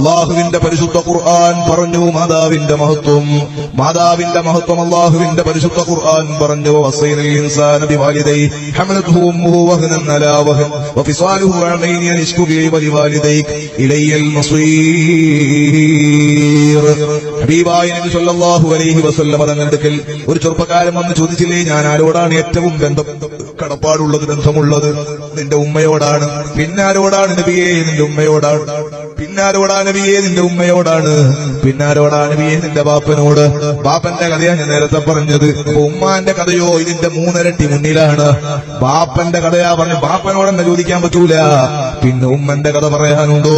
അള്ളാഹുവിന്റെ പരിശുദ്ധ ഖുർആൻ പറഞ്ഞു മാതാവിന്റെ മഹത്വം. മാതാവിന്റെ മഹത്വം അള്ളാഹുവിന്റെ പരിശുദ്ധ ഖുർആൻ പറഞ്ഞു. തങ്ങളുടെ ഒരു ചെറുപ്പക്കാരൻ വന്ന് ചോദിച്ചില്ലേ ഞാൻ ആരോടാണ് ഏറ്റവും ബന്ധം കടപ്പാടുള്ളത് ബന്ധമുള്ളത്. നിന്റെ ഉമ്മയോടാണ്. പിന്നാരോടാണ് നബിയെ? നിന്റെ ഉമ്മയോടാണ്. പിന്നാരോടാണ് നബിയെ നിന്റെ ഉമ്മയോടാണ്. പിന്നാരോടാ നബിയെ നിന്റെ ബാപ്പനോട്. ബാപ്പന്റെ കഥയാ ഞാൻ നേരത്തെ പറഞ്ഞത്. ഉമ്മാന്റെ കഥയോ ഇതിന്റെ മൂന്നരട്ടി മുന്നിലാണ്. ബാപ്പന്റെ കഥയാ പറഞ്ഞു ബാപ്പനോട് എന്നെ ചോദിക്കാൻ പറ്റൂല. പിന്നെ ഉമ്മന്റെ കഥ പറയാനുണ്ടോ?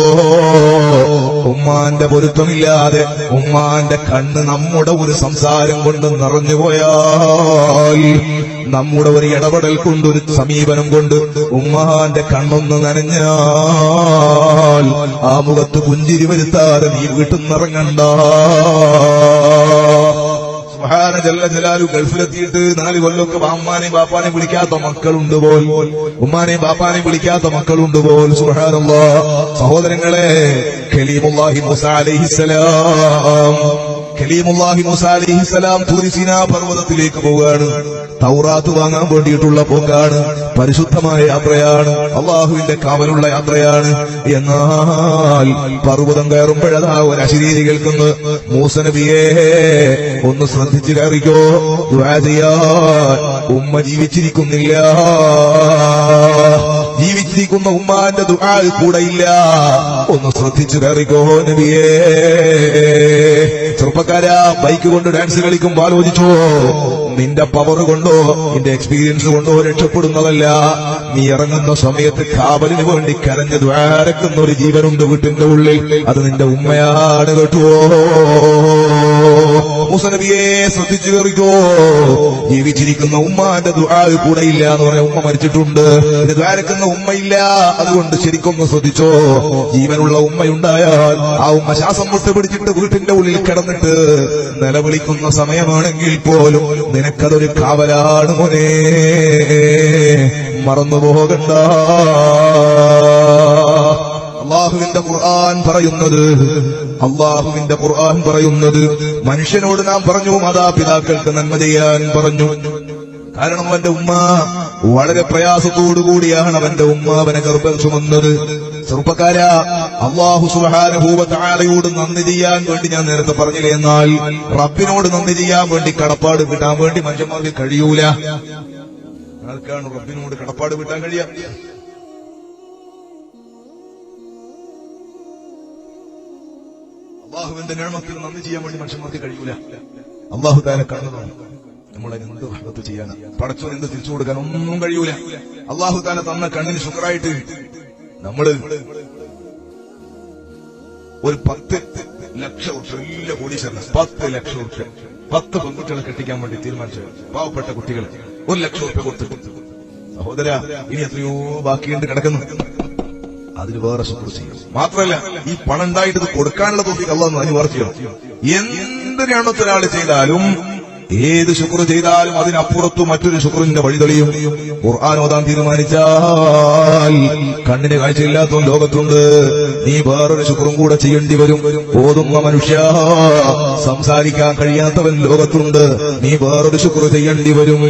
ഉമ്മാന്റെ പൊരുത്തമില്ലാതെ ഉമ്മാന്റെ കണ്ണ് നമ്മുടെ ഒരു സംസാരം കൊണ്ട് നിറഞ്ഞു പോയാൽ നമ്മുടെ ഒരു ഇടപെടൽ കൊണ്ട് ഒരു സമീപനം കൊണ്ട് ഉമ്മാന്റെ കണ്ണൊന്ന് നനഞ്ഞാൽ ആ മുഖത്ത് പുഞ്ചിരി വരുത്താതെ നീ വീട്ടിൽ നിന്നിറങ്ങണ്ട സുബ്ഹാന ജല്ല ജലാലു ഗൾഫിലെത്തിയിട്ട് നാല് കൊല്ലമൊക്കെ അമ്മാനെയും ബാപ്പാനെയും വിളിക്കാത്ത മക്കളുണ്ട് പോൽ. ഉമ്മാനെയും ബാപ്പാനെയും വിളിക്കാത്ത മക്കളുണ്ട് പോൽ. സുഹാനുള്ള സഹോദരങ്ങളെ ഖലീമുല്ലാഹി മൂസ ഖലീമുല്ലാഹി മൂസ സലാം തൂരിസിന പർവതത്തിലേക്ക് പോവുകയാണ്. തൗറാത്ത് വാങ്ങാൻ വേണ്ടിയിട്ടുള്ള പോക്കാണ്. പരിശുദ്ധമായ യാത്രയാണ്. അള്ളാഹുവിന്റെ കാവലുള്ള യാത്രയാണ്. എന്നാൽ പർവതം കയറുമ്പോഴതാ ഒരു അശരീരി കേൾക്കുന്നു. മൂസ നബിയേ ഒന്ന് ശ്രദ്ധിച്ചു കയറിക്കോ. ചെയ്യാൻ. ഉമ്മ ജീവിച്ചിരിക്കുന്നില്ല. ജീവിച്ചിരിക്കുന്ന ഉമ്മാന്റെ ദുആ ഇല്ല. ഒന്ന് ശ്രദ്ധിച്ചു കയറിക്കോ നബിയേ. ചെറുപ്പക്കാരാ ബൈക്ക് കൊണ്ട് ഡാൻസ് കളിക്കുമ്പോ ആലോചിച്ചോ. നിന്റെ പവർ കൊണ്ടോ നിന്റെ എക്സ്പീരിയൻസ് കൊണ്ടോ രക്ഷപ്പെടുന്നതല്ല. നീ ഇറങ്ങുന്ന സമയത്ത് കാവലിന് വേണ്ടി കരഞ്ഞ് ദ്വാരക്കുന്ന ഒരു ജീവനുണ്ട് വീട്ടിന്റെ ഉള്ളിൽ. അത് നിന്റെ ഉമ്മയാണ് കേട്ടുവോ മുസനബിയെ ശ്രദ്ധിച്ചു കയറിക്കോ. ജീവിച്ചിരിക്കുന്ന ഉമ്മാന്റെ ദുആ കൂടെ ഇല്ല എന്ന് പറഞ്ഞ ഉമ്മ മരിച്ചിട്ടുണ്ട്. ദ്വാരക്കുന്ന ഉമ്മയില്ല. അതുകൊണ്ട് ശരിക്കൊന്ന് ശ്രദ്ധിച്ചോ. ജീവനുള്ള ഉമ്മയുണ്ടായാൽ ആ ഉമ്മ ശ്വാസം മുട്ട് പിടിച്ചിട്ട് വീട്ടിന്റെ ഉള്ളിൽ കിടന്നിട്ട് നിലവിളിക്കുന്ന സമയമാണെങ്കിൽ പോലും നിനക്കതൊരു കാവലാണ് മോനെ. മറന്നു പോകണ്ട അള്ളാഹുവിന്റെ ഖുർആൻ പറയുന്നത്. അള്ളാഹുവിന്റെ ഖുർആൻ പറയുന്നത്. മനുഷ്യനോട് നാം പറഞ്ഞു മാതാപിതാക്കൾക്ക് നന്മ ചെയ്യാൻ പറഞ്ഞു. കാരണം അവന്റെ ഉമ്മ വളരെ പ്രയാസത്തോടു കൂടിയാണ് അവന്റെ ഉമ്മ അവനെ ഗർഭം ചുമന്നത്. ചെറുപ്പക്കാര അള്ളാഹു സുഹാനുഭൂപത്താളയോട് നന്ദി ചെയ്യാൻ വേണ്ടി ഞാൻ നേരത്തെ പറഞ്ഞില്ലേ? എന്നാൽ റബ്ബിനോട് നന്ദി ചെയ്യാൻ വേണ്ടി കടപ്പാട് കിട്ടാൻ വേണ്ടി മനുഷ്യന്മാർക്ക് കഴിയൂല. ആൾക്കാണ് റബ്ബിനോട് കടപ്പാട് കിട്ടാൻ കഴിയാ അള്ളാഹുവിന്റെ നിയമത്തിൽ നന്ദി ചെയ്യാൻ വേണ്ടി മനുഷ്യന്മാർക്ക് കഴിയൂല. അള്ളാഹു താനെ കണ്ടതാണ് നമ്മളെ എന്ത് ഭഗത്ത് ചെയ്യാനാ? പടച്ചോൻ എന്ത് തിരിച്ചു കൊടുക്കാൻ ഒന്നും കഴിയൂല. അള്ളാഹു താനെ തന്ന കണ്ണിന് ശുക്രായിട്ട് നമ്മൾ ഒരു പത്ത് ലക്ഷം വലിയ കോടീശ്വരൻ പത്ത് ലക്ഷം റുപ്യ പത്ത് പെൺകുട്ടികളെ കെട്ടിക്കാൻ വേണ്ടി തീരുമാനിച്ചു പാവപ്പെട്ട കുട്ടികൾ ഒരു ലക്ഷം റുപ്യ കൊടുത്തു സഹോദര ഇനി എത്രയോ ബാക്കിയുണ്ട് കിടക്കുന്നു. അതിന് വേറെ ശുക്ർ ചെയ്യും. മാത്രമല്ല ഈ പണം ഉണ്ടായിട്ട് ഇത് കൊടുക്കാനുള്ള തോഫിക്ക് അള്ളാഹ് അനുവർത്തിയോ എന്തിനാണോ ഒരാൾ ചെയ്താലും ഏത് ശുക്ർ ചെയ്താലും അതിനപ്പുറത്തു മറ്റൊരു ശുക്റിന്റെ വഴി തെളിയും ഖുർആൻ തീരുമാനിച്ചാൽ കണ്ണിന് കാഴ്ചയില്ലാത്തവൻ ലോകത്തുണ്ട്. നീ വേറൊരു ശുക്രും കൂടെ ചെയ്യേണ്ടി വരും. ഓതുന്ന മനുഷ്യ. സംസാരിക്കാൻ കഴിയാത്തവൻ ലോകത്തുണ്ട്. നീ വേറൊരു ശുക്ർ ചെയ്യേണ്ടി വരും.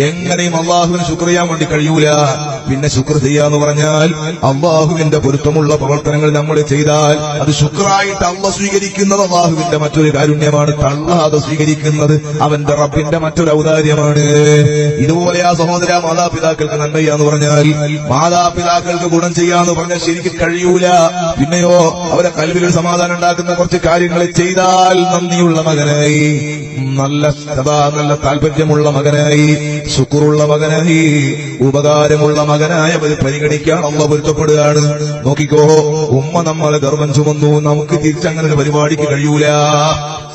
എങ്ങനെയും അള്ളാഹുവിന് ശുക്ർ ചെയ്യാൻ വേണ്ടി കഴിയൂല. പിന്നെ ശുക്ർ ചെയ്യാന്ന് പറഞ്ഞാൽ അള്ളാഹുവിന്റെ പൊരുത്തമുള്ള പ്രവർത്തനങ്ങൾ നമ്മൾ ചെയ്താൽ അത് ശുക്രായിട്ട് അള്ള സ്വീകരിക്കുന്നത് അള്ളാഹുവിന്റെ മറ്റൊരു കാരുണ്യമാണ്. തള്ളാതെ സ്വീകരിക്കുന്നത്. അവന്റെ റബ്ബിന്റെ മറ്റൊരു ഔദാര്യമാണ്. ഇതുപോലെ ആ സഹോദര മാതാപിതാക്കൾക്ക് നന്മയാന്ന് പറഞ്ഞാൽ മാതാപിതാക്കൾക്ക് ഗുണം ചെയ്യാന്ന് പറഞ്ഞാൽ ശരിക്കും കഴിയൂല. പിന്നെയോ അവരെ കൽവിൽ സമാധാനം ഉണ്ടാക്കുന്ന കുറച്ച് കാര്യങ്ങൾ ചെയ്താൽ നന്ദിയുള്ള മകനായി നല്ല സദാ നല്ല താല്പര്യമുള്ള മകനായി ശുക്രുള്ള മകനായി ഉപകാരമുള്ള മകനായി അവർ പരിഗണിക്കാൻ അമ്മ പൊരുത്തപ്പെടുകയാണ്. നോക്കിക്കോ ഉമ്മ നമ്മളെ ഗർഭം ചുമന്നു നമുക്ക് തിരിച്ചങ്ങനെ ഒരു പരിപാടിക്ക് കഴിയൂല.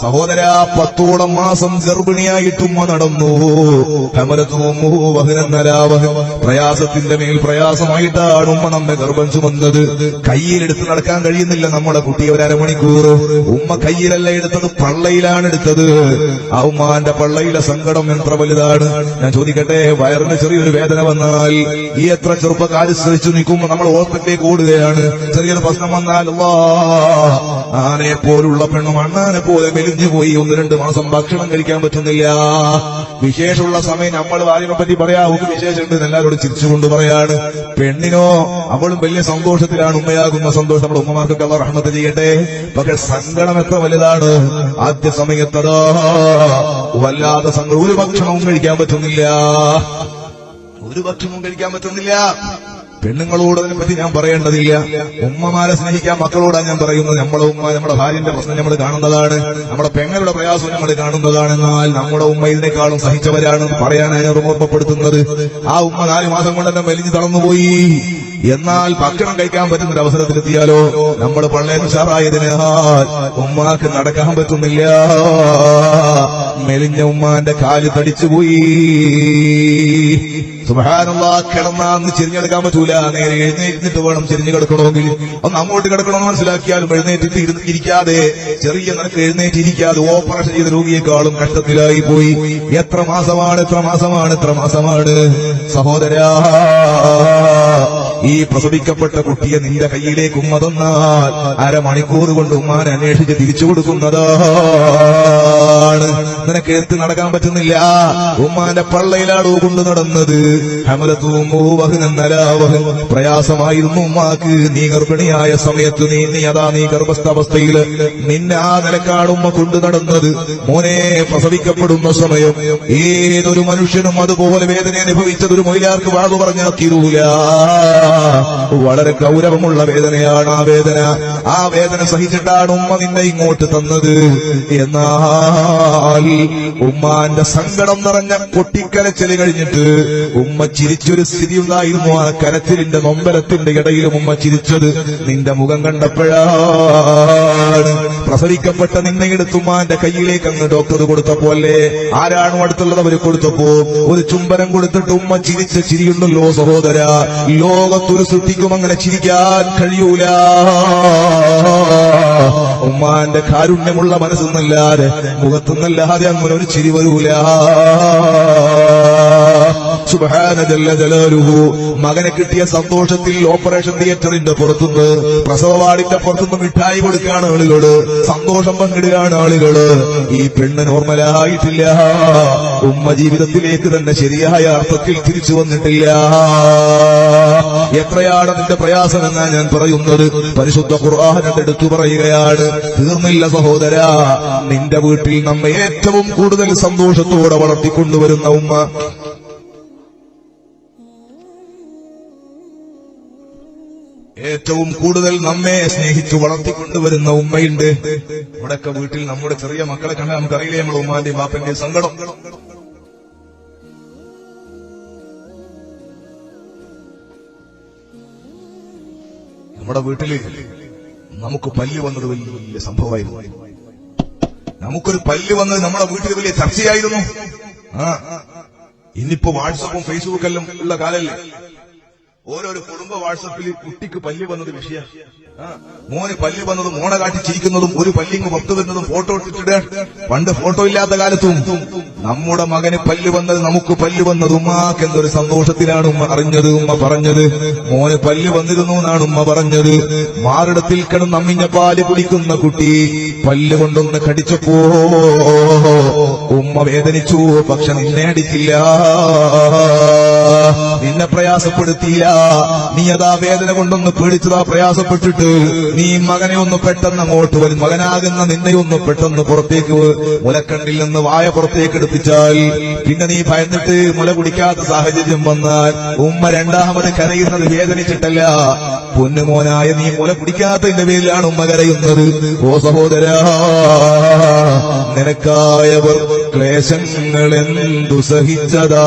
സഹോദര പത്തോളം മാസം ഗർഭിണിയായിട്ട് നടന്നു. പ്രയാസത്തിന്റെ മേൽ പ്രയാസമായിട്ടാണ് ഉമ്മ നമ്മെ ഗർഭം ചുമന്നത്. കയ്യിലെടുത്ത് നടക്കാൻ കഴിയുന്നില്ല നമ്മുടെ കുട്ടി ഒരു അരമണിക്കൂർ. ഉമ്മ കയ്യിലല്ല എടുത്തത് പള്ളയിലാണ് എടുത്തത്. ആ ഉമ്മാന്റെ പള്ളയിലെ സങ്കടം എത്ര വലുതാണ്. ഞാൻ ചോദിക്കട്ടെ വയറിന് ചെറിയൊരു വേദന വന്നാൽ ഈ എത്ര ചെറുപ്പക്കാര് ശ്രമിച്ചു നിൽക്കുമ്പോൾ നമ്മൾ ഹോസ്പിറ്റലിലേക്ക് ഓടുകയാണ് ചെറിയൊരു പ്രശ്നം വന്നാൽ ആനയെ പോലുള്ള പെണ്ണും അണ്ണാനെ പോലെ മെലിഞ്ഞു പോയി ഒന്ന് രണ്ട് മാസം ഭക്ഷണം കഴിക്കാൻ പറ്റുന്നില്ല. വിശേഷമുള്ള സമയം നമ്മൾ വാലിനെ പറ്റി പറയാ ഒരു വിശേഷമുണ്ട് എല്ലാവരോടും ചിരിച്ചുകൊണ്ട് പറയാണ്. പെണ്ണിനോ അവളും വലിയ സന്തോഷത്തിലാണ് ഉമ്മയാകുന്ന സന്തോഷം. നമ്മുടെ ഉമ്മമാർക്കൊക്കെ അവർ റഹ്മത്ത് ചെയ്യട്ടെ. പക്ഷെ സങ്കടം എത്ര വലുതാണ്. ആദ്യ സമയത്തതോ വല്ലാതെ സങ്കടം. ഒരു ഭക്ഷണവും കഴിക്കാൻ പറ്റുന്നില്ല. ഒരു ഭക്ഷണവും കഴിക്കാൻ പറ്റുന്നില്ല. പെണ്ണുങ്ങളോട് അതിനെ പറ്റി ഞാൻ പറയേണ്ടതില്ല. ഉമ്മമാരെ സ്നേഹിക്കാൻ മക്കളോടാണ് ഞാൻ പറയുന്നത്. നമ്മളെ ഉമ്മ നമ്മുടെ ഭാര്യന്റെ പ്രശ്നം നമ്മൾ കാണുന്നതാണ്. നമ്മുടെ പെങ്ങളുടെ പ്രയാസം നമ്മൾ കാണുന്നതാണ്. എന്നാൽ നമ്മുടെ ഉമ്മ ഇതിനേക്കാളും സഹിച്ചവരാണ് പറയാനാണ് ഓർമ്മപ്പെടുത്തുന്നത്. ആ ഉമ്മ നാല് മാസം കൊണ്ട് തന്നെ മെലിഞ്ഞു തളർന്നുപോയി. എന്നാൽ ഭക്ഷണം കഴിക്കാൻ പറ്റുന്ന ഒരു അവസരത്തിലെത്തിയാലോ? നമ്മൾ പള്ളേ ഉഷാറായതിനാൽ ഉമ്മാക്ക് നടക്കാൻ പറ്റുന്നില്ല. മെലിഞ്ഞ ഉമ്മാന്റെ കാൽ തടിച്ചുപോയി. സുബഹാനല്ലാ കിടന്നാന്ന് ചെരിഞ്ഞെടുക്കാൻ പറ്റൂല. നേരെ എഴുന്നേറ്റിട്ട് വേണം ചെരിഞ്ഞു കിടക്കണമെങ്കിൽ. ഒന്ന് അങ്ങോട്ട് കിടക്കണമെന്ന് മനസ്സിലാക്കിയാലും എഴുന്നേറ്റിട്ട് ഇരിക്കാതെ ചെറിയ നിനക്ക് എഴുന്നേറ്റിരിക്കാതെ ഓപ്പറേഷൻ ചെയ്ത രോഗിയെക്കാളും കഷ്ടത്തിലായി പോയി. എത്ര മാസമാണ് എത്ര മാസമാണ് എത്ര മാസമാണ്? സഹോദരാ ഈ പ്രസവിക്കപ്പെട്ട കുട്ടിയെ നിന്റെ കയ്യിലേക്ക് ഉമ്മ തന്നാൽ അരമണിക്കൂർ കൊണ്ട് ഉമ്മാനെ അന്വേഷിച്ച് തിരിച്ചു കൊടുക്കുന്നതാണ്. നിനക്ക് എത്തി നടക്കാൻ പറ്റുന്നില്ല. ഉമ്മാന്റെ പള്ളയിലാണ് കൊണ്ട് നടന്നത്. പ്രയാസമായിരുന്നു ഉമ്മാക്ക്. നീ ഗർഭിണിയായ സമയത്ത് നീ നീ അതാ നീ ഗർഭസ്ഥാവസ്ഥയിൽ നിന്നെ ആ നിലക്കാണ് ഉമ്മ കൊണ്ടു നടന്നത്. മോനെ പ്രസവിക്കപ്പെടുന്ന സമയം ഏതൊരു മനുഷ്യനും അതുപോലെ വേദന അനുഭവിച്ചത് ഒരു മൊയിലാർക്ക് വാതു പറഞ്ഞാൽ തീരൂല. വളരെ ഗൗരവമുള്ള വേദനയാണ് ആ വേദന. ആ വേദന സഹിച്ചിട്ടാണ് ഉമ്മ നിന്നെ ഇങ്ങോട്ട് തന്നത്. എന്നാൽ ഉമ്മാന്റെ സങ്കടം നിറഞ്ഞ പൊട്ടിക്കരച്ചിൽ കഴിഞ്ഞിട്ട് ഉമ്മ ചിരിച്ചൊരു സ്ഥിതി ഉണ്ടായിരുന്നു ആ കരച്ചിലിന്റെ നൊമ്പലത്തിന്റെ ഇടയിലും ഉമ്മ ചിരിച്ചത് നിന്റെ മുഖം കണ്ടപ്പോഴാണ്. പ്രസവിക്കപ്പെട്ട നിന്നെ ഉമ്മാന്റെ കയ്യിലേക്ക് അങ്ങ് ഡോക്ടർ കൊടുത്തപ്പോ അല്ലേ? ആരാണോ അടുത്തുള്ളത് അവർ കൊടുത്തപ്പോ? ഒരു ചുംബനം കൊടുത്തിട്ട് ഉമ്മ ചിരിച്ച ചിരിയുണ്ടല്ലോ സഹോദര. ലോകത്തൊരു സൃഷ്ടിക്കും അങ്ങനെ ചിരിക്കാൻ കഴിയൂല. ഉമ്മാന്റെ കാരുണ്യമുള്ള മനസ്സെന്നല്ലാതെ മുഖത്തുനിന്നല്ലാതെ അങ്ങനെ ഒരു ചിരി വരൂല. സുബ്ഹാന ജല്ല ജലാലുഹു. മകനെ കിട്ടിയ സന്തോഷത്തിൽ ഓപ്പറേഷൻ തിയേറ്ററിന്റെ പുറത്തുനിന്ന് പ്രസവവാടിന്റെ പുറത്തുനിന്ന് മിഠായി കൊടുക്കുകയാണ് ആളുകൾ സന്തോഷം പങ്കിടുകയാണ് ആളുകൾ. ഈ പെണ്ണ് നോർമലായിട്ടില്ല. ഉമ്മ ജീവിതത്തിലേക്ക് തന്നെ ശരിയായ അർത്ഥത്തിൽ തിരിച്ചു വന്നിട്ടില്ല. എത്രയാണ് നിന്റെ പ്രയാസം എന്നാ ഞാൻ പറയുന്നത്? പരിശുദ്ധ ഖുർആാനെ എടുത്തു പറയുകയാണ്. തീർന്നില്ല സഹോദര നിന്റെ വീട്ടിൽ നമ്മെ ഏറ്റവും കൂടുതൽ സന്തോഷത്തോടെ വളർത്തിക്കൊണ്ടുവരുന്ന ഉമ്മ. ഏറ്റവും കൂടുതൽ നമ്മെ സ്നേഹിച്ചു വളർത്തിക്കൊണ്ടുവരുന്ന ഉമ്മയുണ്ട്. ഇവിടൊക്കെ വീട്ടിൽ നമ്മുടെ ചെറിയ മക്കളെ കണ്ടാൽ നമുക്കറിയില്ലേ നമ്മുടെ ഉമ്മാന്റെയും ബാപ്പന്റെയും സങ്കടം. നമ്മുടെ വീട്ടിൽ നമുക്ക് പല്ല് വന്നത് വലിയ സംഭവമായിരുന്നു. നമുക്കൊരു പല്ല് വന്നത് നമ്മുടെ വീട്ടിൽ വലിയ ചർച്ചയായിരുന്നു. ആ ഇന്നിപ്പോ വാട്സപ്പും ഫേസ്ബുക്കെല്ലാം ഉള്ള കാലല്ലേ? ഓരോരോ കുടുംബ വാട്സപ്പിൽ കുട്ടിക്ക് പല്ല് വന്നത് വിഷയ. മോന് പല്ല് വന്നതും മോണ കാട്ടി ചിരിക്കുന്നതും ഒരു പല്ലിങ് പുറത്തു വരുന്നതും ഫോട്ടോ ഇട്ടിട്ട് പണ്ട് ഫോട്ടോ ഇല്ലാത്ത കാലത്തും നമ്മുടെ മകന് പല്ല് വന്നത് നമുക്ക് പല്ല് വന്നത് ഉമ്മാക്ക് എന്തൊരു സന്തോഷത്തിലാണ് ഉമ്മ അറിഞ്ഞത് ഉമ്മ പറഞ്ഞത്. മോന് പല്ല് വന്നിരുന്നു എന്നാണ് ഉമ്മ പറഞ്ഞത്. മാറിടത്തിൽ കിടന്ന് നമ്മിഞ്ഞ പാൽ കുടിക്കുന്ന കുട്ടി പല്ല് കൊണ്ടൊന്ന് കടിച്ചപ്പോ ഉമ്മ വേദനിച്ചു പക്ഷെ നിന്നെ നിന്നെ പ്രയാസപ്പെടുത്തിയില്ല. നീ അതാ വേദന കൊണ്ടൊന്ന് പേടിച്ചതാ പ്രയാസപ്പെട്ടിട്ട്. നീ മകനെ ഒന്ന് പെട്ടെന്ന് അങ്ങോട്ട് വരും മകനാകുന്ന നിന്നെ ഒന്ന് പെട്ടെന്ന് പുറത്തേക്ക് മുലക്കണ്ണിൽ നിന്ന് വായ പുറത്തേക്ക് എടുപ്പിച്ചാൽ പിന്നെ നീ ഭയന്നിട്ട് മുല കുടിക്കാത്ത സാഹചര്യം വന്നാൽ ഉമ്മ രണ്ടാമത് കരയുന്നത് വേദനിച്ചിട്ടല്ല. പൊന്നുമോനായ നീ മുല കുടിക്കാത്തതിന്റെ പേരിലാണ് ഉമ്മ കരയുന്നത്. ഓ സഹോദര നിനക്കായവർ ക്ലേശങ്ങൾ എന്തു സഹിച്ചതാ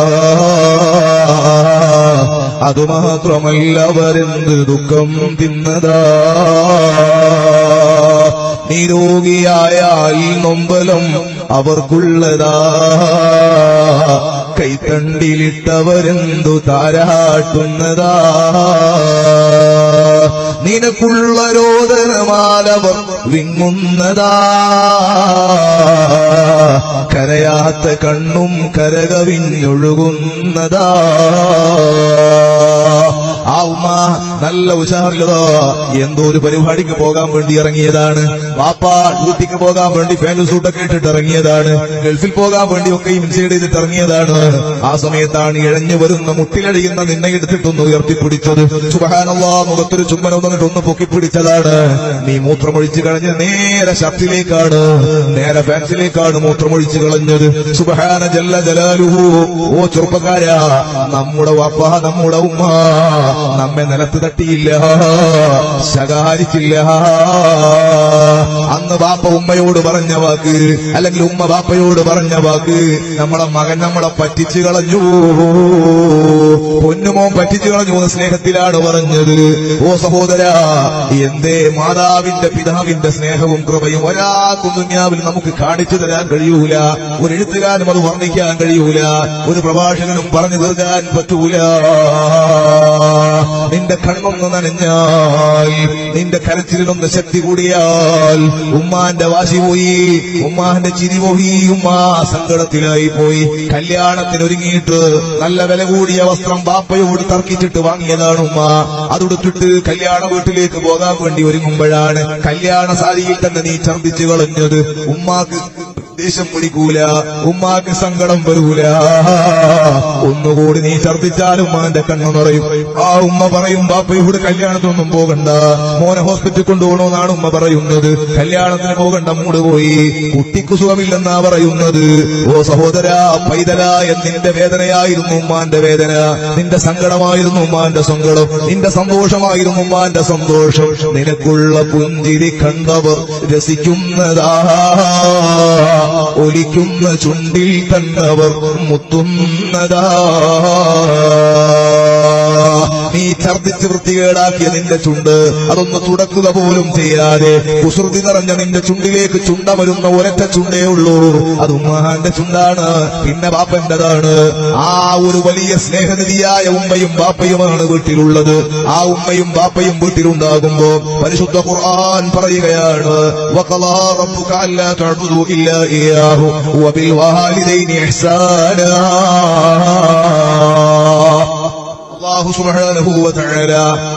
അതുമാത്രമല്ല അവരെന്ത് ദുഃഖം തിന്നതാ. നിരോഗിയായാൽ നൊമ്പലം അവർക്കുള്ളതാ. കൈത്തണ്ടിലിട്ടവരെന്തു താരാട്ടുന്നതാ നിനക്കുള്ള രോദനമാലവർ വിങ്ങുന്നതാ. കരയാത്ത കണ്ണും കരകവിഞ്ഞൊഴുകുന്നതാ. ആ ഉമ്മ നല്ല ഉഷാറിലതോ എന്തോ ഒരു പരിപാടിക്ക് പോകാൻ വേണ്ടി ഇറങ്ങിയതാണ്. വാപ്പ ഡ്യൂട്ടിക്ക് പോകാൻ വേണ്ടി ഫാൻ സൂട്ടൊക്കെ ഇട്ടിട്ട് ഇറങ്ങിയതാണ്. ഗൾഫിൽ പോകാൻ വേണ്ടി ഒക്കെ ഇൻസൈഡ് ചെയ്തിട്ട് ഇറങ്ങിയതാണ്. ആ സമയത്താണ് ഇഴഞ്ഞു വരുന്ന മുട്ടിലഴിയുന്ന നിന്നെ എടുത്തിട്ടൊന്ന് ഉയർത്തിപ്പിടിച്ചത്. സുബഹാനല്ലാ മുഖത്തൊരു ചുമ്മനം തന്നിട്ട് ഒന്ന് പൊക്കിപ്പിടിച്ചതാണ്. നീ മൂത്രമൊഴിച്ചു കളഞ്ഞ് നേരെ ഷർട്ടിലേക്കാണ്. നേരെ ഫാൻസിലേക്കാണ് മൂത്രമൊഴിച്ചു കളഞ്ഞത്. സുബഹാന ജല്ല ജലാലുഹു. ഓ ചെറുപ്പക്കാരാ നമ്മുടെ വാപ്പ നമ്മുടെ ഉമ്മ. നമ്മെ നിലത്ത് തട്ടിയില്ല ശകാരിച്ചില്ല അന്ന് ബാപ്പ ഉമ്മയോട് പറഞ്ഞ വാക്ക് അല്ലെങ്കിൽ ഉമ്മ ബാപ്പയോട് പറഞ്ഞ വാക്ക് നമ്മളെ മകൻ നമ്മളെ പറ്റിച്ചു കളഞ്ഞു. പൊന്നുമോൻ പറ്റിച്ചു കളഞ്ഞു സ്നേഹത്തിലാണ് പറഞ്ഞത്. ഓ സഹോദര എന്തേ മാതാവിന്റെ പിതാവിന്റെ സ്നേഹവും കൃപയും ഒരാൾക്കും ദുന്യാവിൽ നമുക്ക് കാണിച്ചു തരാൻ കഴിയൂല. ഒരു എഴുത്തുകാരനും അത് വർണിക്കാൻ കഴിയൂല. ഒരു പ്രഭാഷകനും പറഞ്ഞു തീർക്കാൻ പറ്റൂല. നിന്റെ കണ്ണൊന്ന് നനഞ്ഞാൽ നിന്റെ കരച്ചിലൊന്ന് ശക്തി കൂടിയാൽ ഉമ്മാന്റെ വാശി പോയി ഉമ്മാന്റെ ചിരി പോയി ഉമ്മാ സങ്കടത്തിലായി പോയി. കല്യാണത്തിന് ഒരുങ്ങിയിട്ട് നല്ല വില കൂടിയ വസ്ത്രം ബാപ്പയോട് തർക്കിച്ചിട്ട് വാങ്ങിയതാണ് ഉമ്മ. അതൊടുത്തിട്ട് കല്യാണ വീട്ടിലേക്ക് പോകാൻ വേണ്ടി ഒരുങ്ങുമ്പോഴാണ് കല്യാണ സാരിയിൽ തന്നെ നീ ഛർദിച്ചു കളഞ്ഞത്. ഉമ്മാക്ക് ദേഷ്യം പിടിക്കൂല ഉമ്മാക്ക് സങ്കടം വരൂല. ഒന്നുകൂടി നീ ഛർദിച്ചാൽ ഉമ്മാന്റെ കണ്ണു നിറയും. ആ ഉമ്മ പറയും ബാപ്പ ഇവിടെ കല്യാണത്തിനൊന്നും പോകണ്ട. മോനെ ഹോസ്പിറ്റലിൽ കൊണ്ടുപോകണമെന്നാണ് ഉമ്മ പറയുന്നത്. കല്യാണത്തിന് പോകണ്ട മൂട് പോയി. കുട്ടിക്ക് സുഖമില്ലെന്നാ പറയുന്നത്. ഓ സഹോദര പൈതല എന്നിന്റെ വേദനയായിരുന്നു ഉമ്മാന്റെ വേദന. നിന്റെ സങ്കടമായിരുന്നു ഉമ്മാന്റെ സങ്കടം. നിന്റെ സന്തോഷമായിരുന്നു ഉമ്മാന്റെ സന്തോഷം. നിനക്കുള്ള പുഞ്ചിരി കണ്ടവർ രസിക്കുന്നതാ. ഒലിക്കുന്ന ചുണ്ടിൽ കണ്ടവർ മുത്തുന്നതാ. നീ ഛർദിച്ച് വൃത്തികേടാക്കിയ നിന്റെ ചുണ്ട് അതൊന്ന് തുടക്കുക പോലും ചെയ്യാതെ കുസൃതി നിറഞ്ഞ നിന്റെ ചുണ്ടിലേക്ക് ചുണ്ട വരുന്ന ഒരൊറ്റ ചുണ്ടേ ഉള്ളൂ. അത് ഉമ്മാന്റെ ചുണ്ടാണ് പിന്നെ ബാപ്പന്റെതാണ്. ആ ഒരു വലിയ സ്നേഹനിധിയായ ഉമ്മയും ബാപ്പയുമാണ് വീട്ടിലുള്ളത്. ആ ഉമ്മയും ബാപ്പയും വീട്ടിലുണ്ടാകുമ്പോ പരിശുദ്ധ ഖുർആൻ പറയുകയാണ് വഖളാ റബ്ബുക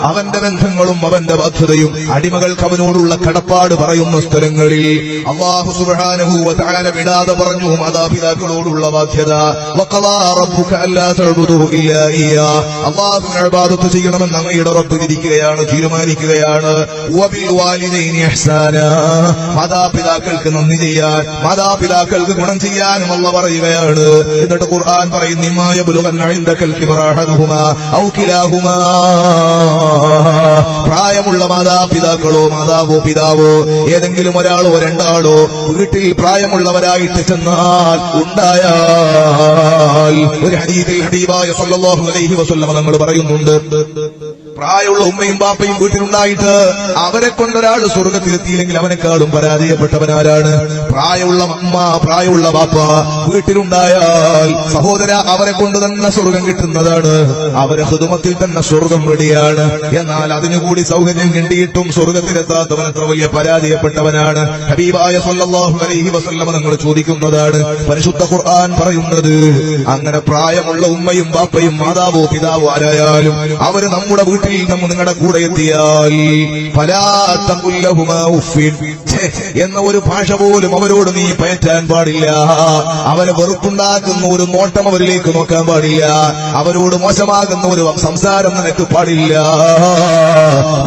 അവന്റെ ബന്ധങ്ങളും അവന്റെ ബാധ്യതയും അടിമകൾക്ക് അവനോടുള്ള കടപ്പാട് പറയുന്ന സ്ഥലങ്ങളിൽ അള്ളാഹു തആല വിടാതെ പറഞ്ഞു മാതാപിതാക്കളോടുള്ള ബാധ്യത. അള്ളാഹുവിനെ ചെയ്യണമെന്ന് അങ്ങയുടെ റബ്ബ് വിധിക്കുകയാണ് തീരുമാനിക്കുകയാണ്. മാതാപിതാക്കൾക്ക് നന്ദി ചെയ്യാൻ മാതാപിതാക്കൾക്ക് ഗുണം ചെയ്യാനും അള്ള പറയുകയാണ്. എന്നിട്ട് ഖുർആൻ പറയുന്നു പ്രായമുള്ള മാതാപിതാക്കളോ മാതാവോ പിതാവോ ഏതെങ്കിലും ഒരാളോ രണ്ടാളോ വീട്ടിൽ പ്രായമുള്ളവരായിട്ട് ചെന്നാൽ ഉണ്ടായാൽ ഒരു ഹരീതി ഹരീവായ സല്ലല്ലാഹു അലൈഹി വസല്ലം തങ്ങൾ പറയുന്നുണ്ട് പ്രായമുള്ള ഉമ്മയും ബാപ്പയും വീട്ടിലുണ്ടായിട്ട് അവരെ കൊണ്ടൊരാൾ സ്വർഗത്തിലെത്തിയില്ലെങ്കിൽ അവനെക്കാളും പരാജയപ്പെട്ടവനാരാണ്? പ്രായമുള്ള അമ്മ പ്രായമുള്ള ബാപ്പ വീട്ടിലുണ്ടായാൽ സഹോദര അവരെ കൊണ്ട് തന്നെ സ്വർഗം കിട്ടുന്നതാണ്. അവരെ ഹൃദമത്തിൽ തന്നെ സ്വർഗം റെഡിയാണ്. എന്നാൽ അതിനുകൂടി സൗകര്യം കിട്ടിയിട്ടും സ്വർഗത്തിലെത്താത്തവൻ എത്ര വലിയ പരാജയപ്പെട്ടവനാണ്? ഹബീബായ സല്ലല്ലാഹു അലൈഹി വസല്ലമ നിങ്ങൾ ചോദിക്കുന്നതാണ് പരിശുദ്ധ ഖുർആൻ പറയുന്നത് അങ്ങനെ പ്രായമുള്ള ഉമ്മയും ബാപ്പയും മാതാവോ പിതാവോ ആരായാലും അവർ നമ്മുടെ വീട്ടിൽ നമ്മൾ നിങ്ങളുടെ കൂടെ എത്തിയാൽ എന്ന ഒരു ഭാഷ പോലും അവരോട് നീ പയറ്റാൻ പാടില്ല. അവരെ വെറുപ്പുണ്ടാക്കുന്ന ഒരു നോട്ടം അവരിലേക്ക് നോക്കാൻ പാടില്ല. അവരോട് മോശമാകുന്ന ഒരു സംസാരം നിനക്ക് പാടില്ല.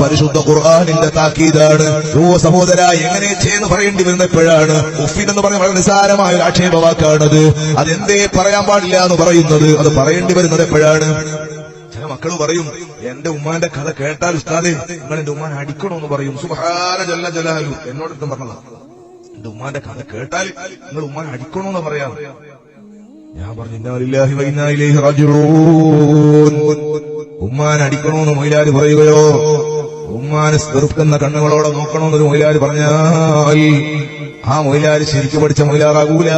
പരിശുദ്ധ ഖുർആാനിന്റെ താക്കീതാണ്. ഓ സഹോദര എങ്ങനെ ചെയ്യുന്ന പറയേണ്ടി വരുന്നപ്പോഴാണ് ഉഫിൻ എന്ന് പറഞ്ഞ വളരെ നിസാരമായ ഒരു ആക്ഷേപവാക്കാണത്. അതെന്തേ പറയാൻ പാടില്ല എന്ന് പറയുന്നത്. അത് പറയേണ്ടി വരുന്നത് എപ്പോഴാണ്? ചില മക്കൾ പറയും എന്റെ ഉമ്മാന്റെ കഥ കേട്ടാൽ ഉസ്താദെ നിങ്ങൾ എന്റെ ഉമ്മാനെ അടിക്കണമെന്ന് പറയും. സുഹാന ജല്ല ജലാലു. എന്നോട് ഇഷ്ടം പറഞ്ഞതാ. എന്റെ ഉമ്മാന്റെ കഥ കേട്ടാൽ നിങ്ങൾ ഉമ്മാനെ അടിക്കണമെന്ന് പറയാം. ഞാൻ പറഞ്ഞു ഉമ്മാൻ അടിക്കണമെന്ന് മൊയിലാര് പറയുകയോ ഉമ്മാനെ വെറുക്കുന്ന കണ്ണുകളോടെ നോക്കണമെന്നൊരു മൊയിലാര് പറഞ്ഞാൽ ആ മൊയിലാര് ശരിക്കു പഠിച്ച മൊയിലാറാകൂല.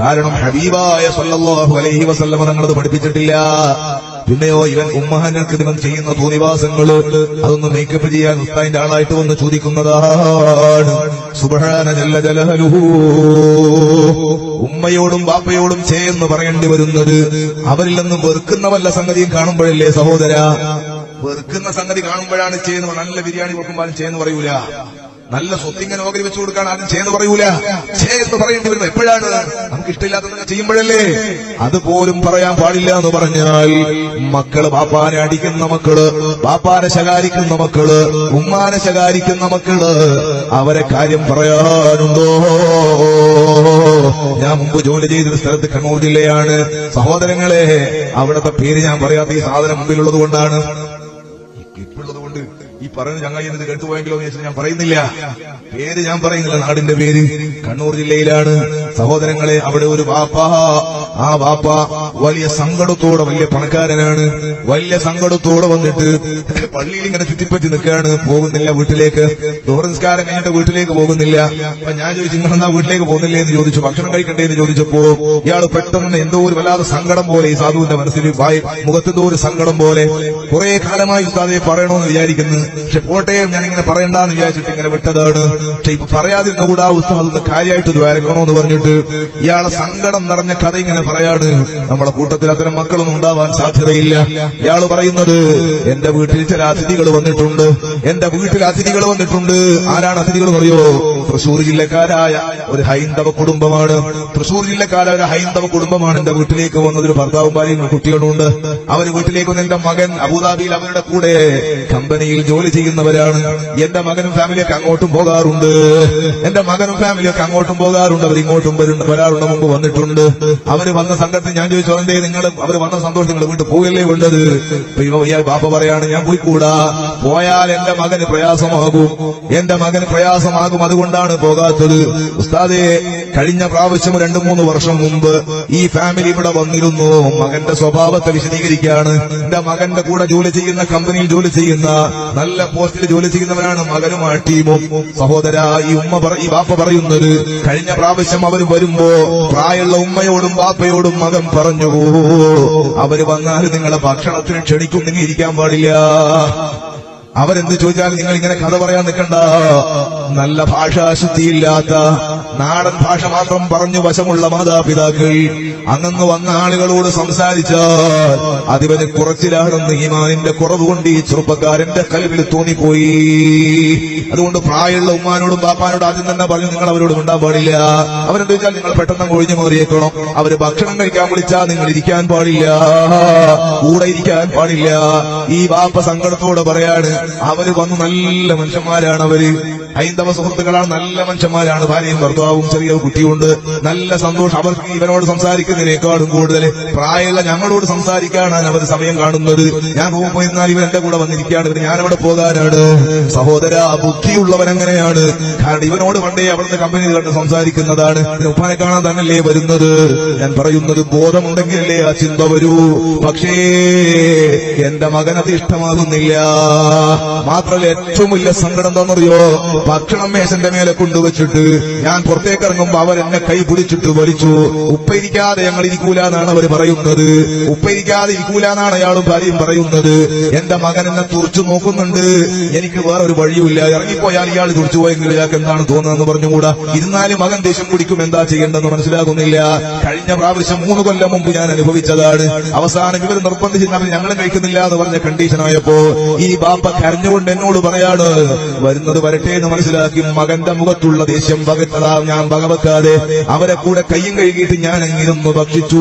കാരണം ഹബീബായ സല്ലല്ലാഹു അലൈഹി വസല്ലമ തങ്ങളത് പഠിപ്പിച്ചിട്ടില്ല. പിന്നെയോ ഇവൻ ഉമ്മഹനക്ക് ഇവൻ ചെയ്യുന്ന തോന്നിവാസങ്ങൾ അതൊന്ന് മേക്കപ്പ് ചെയ്യാൻ ഉസ്താദിന്റെ ആളായിട്ട് വന്ന് ചോദിക്കുന്നതാണ്. സുബഹാന ജല്ല ഉമ്മയോടും ബാപ്പയോടും ചേർന്ന് പറയേണ്ടി വരുന്നത് അവരിൽ നിന്നും വെറുക്കുന്നവല്ല സംഗതിയും കാണുമ്പോഴല്ലേ സഹോദര? വെറുക്കുന്ന സംഗതി കാണുമ്പോഴാണ് ചെയ്യുന്നത് നല്ല ബിരിയാണി വെക്കുമ്പോൾ ചെയ്യുന്ന പറയൂല. നല്ല സ്വത്തിങ്ങനെ ഓഹരി വെച്ചു കൊടുക്കാൻ ആരും ചെയ്യുന്ന പറയൂല. ചേർന്ന് പറയേണ്ടി വരുന്നത് എപ്പോഴാണ്? നമുക്ക് ഇഷ്ടമില്ലാത്തതൊക്കെ ചെയ്യുമ്പോഴല്ലേ? അതുപോലും പറയാൻ പാടില്ല എന്ന് പറഞ്ഞാൽ മക്കൾ ബാപ്പാനെ അടിക്കുന്ന മക്കൾ ബാപ്പാനെ ശകാരിക്കുന്ന മക്കൾ ഉമ്മാനെ ശകാരിക്കുന്ന മക്കൾ അവരെ കാര്യം പറയാനുണ്ടോ? ഞാൻ മുമ്പ് ജോലി ചെയ്തൊരു സ്ഥലത്ത് കണ്ണൂർ ജില്ലയാണ്. സഹോദരങ്ങളെ അവിടുത്തെ പേര് ഞാൻ പറയാത്ത ഈ സാധനം മുമ്പിലുള്ളത് കൊണ്ടാണ്. ഈ ഞങ്ങൾ ഇത് കേട്ടുപോയെങ്കിലോ എന്ന് ഞാൻ പറയുന്നില്ല. പേര് ഞാൻ പറയുന്നില്ല. നാടിന്റെ പേര് കണ്ണൂർ ജില്ലയിലാണ്. സഹോദരങ്ങളെ അവിടെ ഒരു ബാപ്പ ആ വാപ്പ വലിയ സങ്കടത്തോടെ വലിയ പണക്കാരനാണ്. വലിയ സങ്കടത്തോടെ വന്നിട്ട് പള്ളിയിൽ ഇങ്ങനെ ചുറ്റിപ്പറ്റി നിൽക്കുകയാണ്. പോകുന്നില്ല വീട്ടിലേക്ക്. ദൂരനിസ്കാരം കഴിഞ്ഞിട്ട് വീട്ടിലേക്ക് പോകുന്നില്ല. അപ്പൊ ഞാൻ ചോദിച്ചു നിങ്ങൾ എന്നാ വീട്ടിലേക്ക് പോകുന്നില്ലേ? എന്ന് ചോദിച്ചു. ഭക്ഷണം കഴിക്കണ്ടേ? എന്ന് ചോദിച്ചപ്പോ ഇയാൾ പെട്ടെന്ന് എന്തോ ഒരു വല്ലാതെ സങ്കടം പോലെ ഈ സാധുവിന്റെ മനസ്സിൽ വായി മുഖത്തെന്തോ ഒരു സങ്കടം പോലെ കുറെ കാലമായി ഉസ്താദെ പറയണമെന്ന് വിചാരിക്കുന്നു. പക്ഷെ പോട്ടെ ഞാൻ ഇങ്ങനെ പറയണ്ടെന്ന് വിചാരിച്ചിട്ട് ഇങ്ങനെ വിട്ടതാണ്. പക്ഷെ ഇപ്പൊ പറയാതിരുന്ന കൂടാ ഉസ്താദ് കാര്യമായിട്ട് ദ്വാരക്കണമെന്ന് പറഞ്ഞിട്ട് ഇയാളെ സങ്കടം നിറഞ്ഞ കഥ ഇങ്ങനെ പറയാണ് നമ്മുടെ കൂട്ടത്തിൽ അത്തരം മക്കളൊന്നും ഉണ്ടാവാൻ സാധ്യതയില്ല. ഇയാൾ പറയുന്നത് എന്റെ വീട്ടിൽ ചില അതിഥികൾ വന്നിട്ടുണ്ട്. എന്റെ വീട്ടിൽ അതിഥികൾ വന്നിട്ടുണ്ട്. ആരാണ് അതിഥികൾ? അറിയോ തൃശൂർ ജില്ലക്കാരായ ഒരു ഹൈന്ദവ കുടുംബമാണ്. തൃശൂർ ജില്ലക്കാരായ ഒരു ഹൈന്ദവ കുടുംബമാണ് എന്റെ വീട്ടിലേക്ക് വന്നത്. ഒരു ഭർത്താവും ഭാര്യയും കുട്ടികളുണ്ട് അവർ വീട്ടിലേക്ക് വന്ന് എന്റെ മകൻ അബുദാബിയിൽ അവരുടെ കൂടെ കമ്പനിയിൽ ജോലി ചെയ്യുന്നവരാണ്. എന്റെ മകനും ഫാമിലിയൊക്കെ അങ്ങോട്ടും പോകാറുണ്ട്. എന്റെ മകനും ഫാമിലിയൊക്കെ അങ്ങോട്ടും പോകാറുണ്ട്. അവർ ഇങ്ങോട്ടും വരാറുണ്ട് മുമ്പ് വന്നിട്ടുണ്ട്. അവർ വന്ന സംഘത്തിൽ ഞാൻ ചോദിച്ചു എന്തേ നിങ്ങൾ അവർ വന്ന സന്തോഷം നിങ്ങൾ വീട്ടിൽ പോകല്ലേ ഇവ ഇയാൾ ബാപ്പ പറയാണ് ഞാൻ പോയിക്കൂടാ. പോയാൽ എന്റെ മകന് പ്രയാസമാകും. എന്റെ മകന് പ്രയാസമാകും. അതുകൊണ്ടാണ് പോകാത്തത്? ഉസ്താദെ കഴിഞ്ഞ പ്രാവശ്യം രണ്ടു മൂന്ന് വർഷം മുമ്പ് ഈ ഫാമിലി ഇവിടെ വന്നിരുന്നു. മകന്റെ സ്വഭാവത്തെ വിശദീകരിക്കുകയാണ്. എന്റെ മകന്റെ കൂടെ ജോലി ചെയ്യുന്ന കമ്പനിയിൽ ജോലി ചെയ്യുന്ന നല്ല പോസ്റ്റിൽ ജോലി ചെയ്യുന്നവരാണ് മകനും ആ ടീമും സഹോദര ഈ ഉമ്മ ഈ ബാപ്പ പറയുന്നത് കഴിഞ്ഞ പ്രാവശ്യം അവർ വരുമ്പോ പ്രായമുള്ള ഉമ്മയോടും ബാപ്പയോടും മകൻ പറഞ്ഞു അവർ വന്നാൽ നിങ്ങളെ ഭക്ഷണത്തിന് ക്ഷണിക്കും നിങ്ങൾ ഇരിക്കാൻ പാടില്ല. അവരെന്ത് ചോദിച്ചാൽ നിങ്ങൾ ഇങ്ങനെ കഥ പറയാൻ നിൽക്കണ്ട. നല്ല ഭാഷാശുദ്ധിയില്ലാത്ത നാടൻ ഭാഷ മാത്രം പറഞ്ഞു വശമുള്ള മാതാപിതാക്കൾ അങ്ങന്ന് വന്ന ആളുകളോട് സംസാരിച്ചാൽ അതിവന് കുറച്ചിലാണെന്ന് ഈമാനിന്റെ കുറവ് കൊണ്ട് ഈ ചെറുപ്പക്കാരന്റെ കൽവിൽ തോന്നിപ്പോയി. അതുകൊണ്ട് പ്രായമുള്ള ഉമ്മാനോടും ബാപ്പാനോടും ആദ്യം തന്നെ പറഞ്ഞു നിങ്ങൾ അവരോട് ഉണ്ടാൻ പാടില്ല. അവരെന്ത് വെച്ചാൽ നിങ്ങൾ പെട്ടെന്ന് ഒഴിഞ്ഞു മാറിയേക്കണം. അവർ ഭക്ഷണം കഴിക്കാൻ വിളിച്ചാൽ നിങ്ങൾ ഇരിക്കാൻ പാടില്ല. കൂടെ ഇരിക്കാൻ പാടില്ല. ഈ ബാപ്പ സങ്കടത്തോടെ പറയാണ് അവർ വന്ന് നല്ല മനുഷ്യന്മാരാണ് അവർ. ഹൈന്ദവ സുഹൃത്തുക്കളാണ് നല്ല മനുഷ്യന്മാരാണ്. ഭാര്യയും ഭർത്താവും ചെറിയ കുട്ടിയുണ്ട്. നല്ല സന്തോഷം. അവർക്ക് ഇവനോട് സംസാരിക്കുന്നതിനേക്കാളും കൂടുതൽ പ്രായമുള്ള ഞങ്ങളോട് സംസാരിക്കാനാണ് അവർ സമയം കാണുന്നത്. ഞാൻ റൂമിൽ പോയിരുന്നാൽ ഇവൻ എന്റെ കൂടെ വന്നിരിക്കുകയാണ്. ഇവർ ഞാനവിടെ പോകാനാണ്. സഹോദര ബുദ്ധിയുള്ളവൻ അങ്ങനെയാണ്. കാരണം ഇവനോട് പണ്ടേ അവിടുത്തെ കമ്പനി കണ്ട് സംസാരിക്കുന്നതാണ്. ഉപ്പാനെ കാണാൻ തന്നല്ലേ വരുന്നത്. ഞാൻ പറയുന്നത് ബോധമുണ്ടെങ്കിലല്ലേ ആ ചിന്ത വരൂ. പക്ഷേ എന്റെ മകനത് ഇഷ്ടമാകുന്നില്ല. മാത്രമല്ല ഏറ്റവും വലിയ സങ്കടം തോന്നറിയോ ഭക്ഷണം മേശന്റെ മേലെ കൊണ്ടുവച്ചിട്ട് ഞാൻ പുറത്തേക്ക് ഇറങ്ങുമ്പോ അവർ എന്നെ കൈ പിടിച്ചിട്ട് വലിച്ചു. ഉപ്പയിരിക്കാതെ ഞങ്ങൾ ഇരിക്കൂല എന്നാണ് അവർ പറയുന്നത്. ഉപ്പയിരിക്കാതെ ഇരിക്കൂല എന്നാണ് അയാളും ഭാര്യയും പറയുന്നത്. എന്റെ മകൻ എന്നെ തുറച്ചു നോക്കുന്നുണ്ട്. എനിക്ക് വേറെ ഒരു വഴിയുമില്ല. ഇറങ്ങിപ്പോയാൽ ഇയാൾ തുറച്ചു പോയെങ്കിൽ ഇയാൾക്ക് എന്താണ് തോന്നുന്നതെന്ന് പറഞ്ഞുകൂടാ? ഇരുന്നാലും മകൻ ദേഷ്യം കുടിക്കും എന്താ ചെയ്യേണ്ടെന്ന് മനസ്സിലാകുന്നില്ല. കഴിഞ്ഞ പ്രാവശ്യം മൂന്ന് കൊല്ലം മുമ്പ് ഞാൻ അനുഭവിച്ചതാണ്. അവസാനം ഇവർ നിർബന്ധിച്ചിരുന്ന ഞങ്ങൾ കഴിക്കുന്നില്ല എന്ന് പറഞ്ഞ കണ്ടീഷൻ ആയപ്പോ ഈ ബാപ്പ കരഞ്ഞുകൊണ്ട് എന്നോട് പറയാണ് വരുന്നത് വരട്ടെ എന്ന് മനസ്സിലാക്കി മകന്റെ മുഖത്തുള്ള ദേഷ്യം പകറ്റതാ ഞാൻ വകവെക്കാതെ അവരെ കൂടെ കയ്യും കഴുകിയിട്ട് ഞാൻ അങ്ങിരുന്നു ഭക്ഷിച്ചു.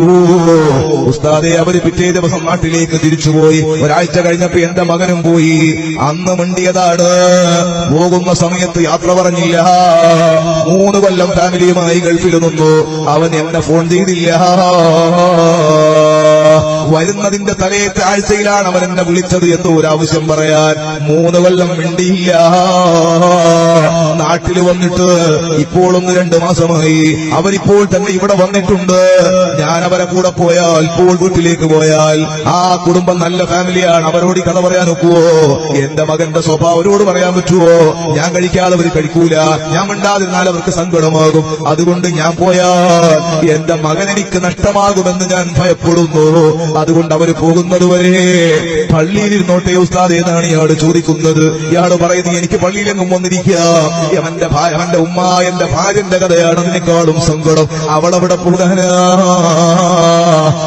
ഉസ്താദെ അവർ പിറ്റേ ദിവസം നാട്ടിലേക്ക് തിരിച്ചുപോയി. ഒരാഴ്ച കഴിഞ്ഞപ്പോ എന്റെ മകനും പോയി. അന്ന് മിണ്ടിയതാണ്. പോകുന്ന സമയത്ത് യാത്ര പറഞ്ഞില്ല. മൂന്ന് കൊല്ലം ഫാമിലിയുമായി ഗൾഫിൽ നിന്നു. അവൻ എന്നെ ഫോൺ ചെയ്തില്ല. വരുന്നതിന്റെ തലേത്തെ ആഴ്ചയിലാണ് അവൻ എന്നെ വിളിച്ചത് എന്ന് ഒരാവശ്യം പറയാൻ. മൂന്ന് കൊല്ലം മിണ്ടിയില്ല. നാട്ടിൽ വന്നിട്ട് ഇപ്പോൾ ഒന്ന് രണ്ട് മാസമായി. അവരിപ്പോൾ തന്നെ ഇവിടെ വന്നിട്ടുണ്ട്. ഞാൻ അവരെ കൂടെ പോയാൽ ഇപ്പോൾ വീട്ടിലേക്ക് പോയാൽ ആ കുടുംബം നല്ല ഫാമിലിയാണ്. അവരോട് കഥ പറയാൻ ഒക്കുവോ? എന്റെ മകന്റെ സ്വഭാവരോട് പറയാൻ പറ്റുമോ ഞാൻ കഴിക്കാതെ അവർ കഴിക്കൂല. ഞാൻ മിണ്ടാതിരുന്നാൽ അവർക്ക് സങ്കടമാകും. അതുകൊണ്ട് ഞാൻ പോയാൽ എന്റെ മകൻ എനിക്ക് നഷ്ടമാകുമെന്ന് ഞാൻ ഭയപ്പെടുന്നു. അതുകൊണ്ട് അവർ പോകുന്നത് വരെ. പള്ളിയിൽ ഇരുന്നോട്ടേ ഉസ്താദ് എന്നാണ് ഇയാൾ ചോദിക്കുന്നത്? ഇയാൾ പറയുന്നത് എനിക്ക് പള്ളിയിലെങ്ങും വന്നിരിക്കാം അവന്റെ ഉമ്മ എന്റെ ഭാര്യന്റെ കഥയാണ് അതിനേക്കാളും സങ്കടം. അവളവിടെ പോകാനാ.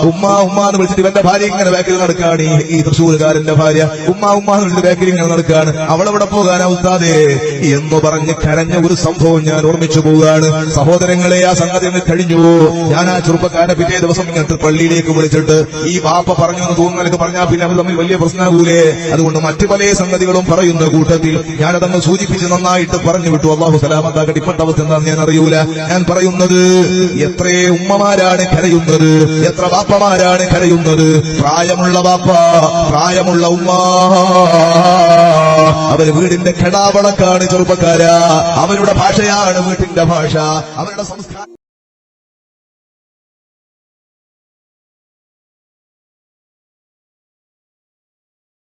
ഉമ്മ ഉമ്മ എന്ന് വിളിച്ചിട്ട് ഇവന്റെ ഭാര്യ ഇങ്ങനെ ബാക്കിൽ നടക്കാണ്. ഈ- തൃശ്ശൂർകാരന്റെ ഭാര്യ. ഉമ്മ ഉമ്മ എന്ന് വിളിച്ചിട്ട് ബാക്കിൽ ഇങ്ങനെ നടക്കാണ്. അവളവിടെ പോകാനാ ഉസ്താദേ. എന്ന് പറഞ്ഞ് കരഞ്ഞ ഒരു സംഭവം ഞാൻ ഓർമ്മിച്ചു പോവുകയാണ്. സഹോദരങ്ങളെ ആ സംഗതി കഴിഞ്ഞു. ഞാൻ ആ ചെറുപ്പക്കാരനെ പിറ്റേ ദിവസം ഇങ്ങനത്തെ പള്ളിയിലേക്ക് വിളിച്ചിട്ട് ഈ വാപ്പ പറഞ്ഞു എന്ന് തോന്നുന്നതൊക്കെ പറഞ്ഞാൽ പിന്നെ അവർ തമ്മിൽ വലിയ പ്രശ്നമാകൂലേ അതുകൊണ്ട് മറ്റു പല സംഗതികളും പറയുന്ന കൂട്ടത്തിൽ ഞാനതങ്ങ് സൂചിപ്പിച്ച് നന്നായിട്ട് പറഞ്ഞു വിട്ടു. അള്ളാഹു സലാമത്താക്കട്ടെ ഇപ്പോഴത്തെ അവസ്ഥ എന്താണെന്ന് ഞാൻ അറിയൂല. ഞാൻ പറയുന്നത് എത്ര ഉമ്മമാരാണ് കരയുന്നത്. എത്ര ബാപ്പമാരാണ് കരയുന്നത്. പ്രായമുള്ള ബാപ്പ പ്രായമുള്ള ഉമ്മ. അവർ വീടിന്റെ കെടാവളക്കാണ് ചെറുപ്പക്കാരാ. അവരുടെ ഭാഷയാണ് വീട്ടിന്റെ ഭാഷ. അവരുടെ സംസ്കാരം